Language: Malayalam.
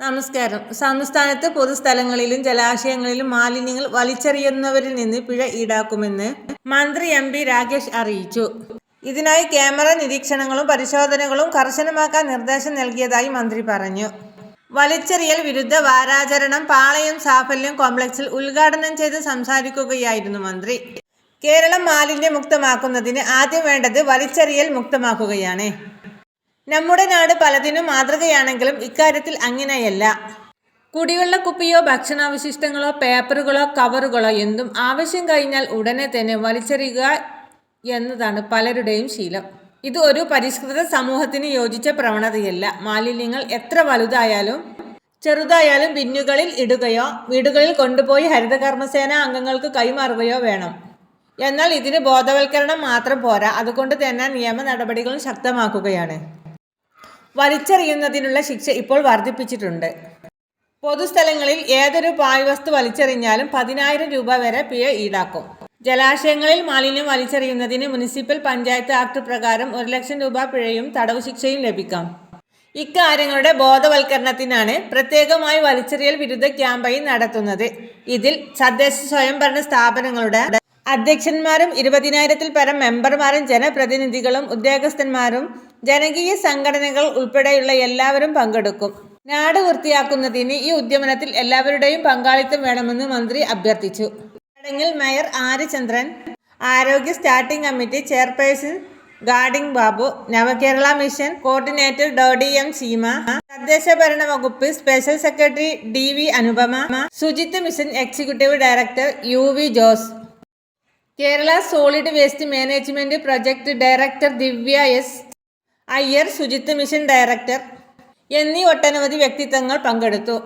നമസ്കാരം. സംസ്ഥാനത്ത് പൊതുസ്ഥലങ്ങളിലും ജലാശയങ്ങളിലും മാലിന്യങ്ങൾ വലിച്ചെറിയുന്നവരിൽ നിന്ന് പിഴ ഈടാക്കുമെന്ന് മന്ത്രി എം പി രാകേഷ് അറിയിച്ചു. ഇതിനായി ക്യാമറ നിരീക്ഷണങ്ങളും പരിശോധനകളും കർശനമാക്കാൻ നിർദ്ദേശം നൽകിയതായി മന്ത്രി പറഞ്ഞു. വലിച്ചെറിയൽ വിരുദ്ധ വാരാചരണം പാളയം സാഫല്യം കോംപ്ലക്സിൽ ഉദ്ഘാടനം ചെയ്ത് സംസാരിക്കുകയായിരുന്നു മന്ത്രി. കേരളം മാലിന്യമുക്തമാക്കുന്നതിന് ആദ്യം വേണ്ടത് വലിച്ചെറിയൽ മുക്തമാക്കുകയാണ്. നമ്മുടെ നാട് പലതിനും മാതൃകയാണെങ്കിലും ഇക്കാര്യത്തിൽ അങ്ങനെയല്ല. കുടിവെള്ള കുപ്പിയോ ഭക്ഷണാവശിഷ്ടങ്ങളോ പേപ്പറുകളോ കവറുകളോ എന്തും ആവശ്യം കഴിഞ്ഞാൽ ഉടനെ തന്നെ വലിച്ചെറിയുക എന്നതാണ് പലരുടെയും ശീലം. ഇത് ഒരു പരിഷ്കൃത സമൂഹത്തിന് യോജിച്ച പ്രവണതയല്ല. മാലിന്യങ്ങൾ എത്ര വലുതായാലും ചെറുതായാലും ബിന്നുകളിൽ ഇടുകയോ വീടുകളിൽ കൊണ്ടുപോയി ഹരിതകർമ്മസേന അംഗങ്ങൾക്ക് കൈമാറുകയോ വേണം. എന്നാൽ ഇതിന് ബോധവൽക്കരണം മാത്രം പോരാ. അതുകൊണ്ട് തന്നെ നിയമ നടപടികളും ശക്തമാക്കുകയാണ്. വലിച്ചെറിയുന്നതിനുള്ള ശിക്ഷ ഇപ്പോൾ വർദ്ധിപ്പിച്ചിട്ടുണ്ട് പൊതുസ്ഥലങ്ങളിൽ ഏതൊരു പാഴ്വസ്തു വലിച്ചെറിഞ്ഞാലും പതിനായിരം രൂപ വരെ പിഴ ഈടാക്കും. ജലാശയങ്ങളിൽ മാലിന്യം വലിച്ചെറിയുന്നതിന് മുനിസിപ്പൽ പഞ്ചായത്ത് ആക്ട് പ്രകാരം ഒരു ലക്ഷം രൂപ പിഴയും തടവ് ശിക്ഷയും ലഭിക്കാം. ഇക്കാര്യങ്ങളുടെ ബോധവൽക്കരണത്തിനാണ് പ്രത്യേകമായി വലിച്ചെറിയൽ വിരുദ്ധ ക്യാമ്പയിൻ നടത്തുന്നത്. ഇതിൽ തദ്ദേശ സ്വയംഭരണ സ്ഥാപനങ്ങളുടെ അധ്യക്ഷന്മാരും ഇരുപതിനായിരത്തിൽ പരം മെമ്പർമാരും ജനപ്രതിനിധികളും ഉദ്യോഗസ്ഥന്മാരും ജനകീയ സംഘടനകൾ ഉൾപ്പെടെയുള്ള എല്ലാവരും പങ്കെടുക്കും. നാട് വൃത്തിയാക്കുന്നതിന് ഈ ഉദ്യമനത്തിൽ എല്ലാവരുടെയും പങ്കാളിത്തം വേണമെന്ന് മന്ത്രി അഭ്യർത്ഥിച്ചു. ചടങ്ങിൽ മേയർ ആര്യചന്ദ്രൻ ആരോഗ്യ സ്റ്റാർട്ടിംഗ് കമ്മിറ്റി ചെയർപേഴ്സൺ ഗാർഡിംഗ് ബാബു നവകേരള മിഷൻ കോർഡിനേറ്റർ ഡോഡി എം സീമ തദ്ദേശ ഭരണ വകുപ്പ് special secretary D V Anupama ശുചിത്വ mission executive director U V Jose. Kerala solid waste management project director Divya S. Iyer ശുചിത്വ മിഷൻ ഡയറക്ടർ എന്നീ ഒട്ടനവധി വ്യക്തിത്വങ്ങൾ പങ്കെടുത്തു.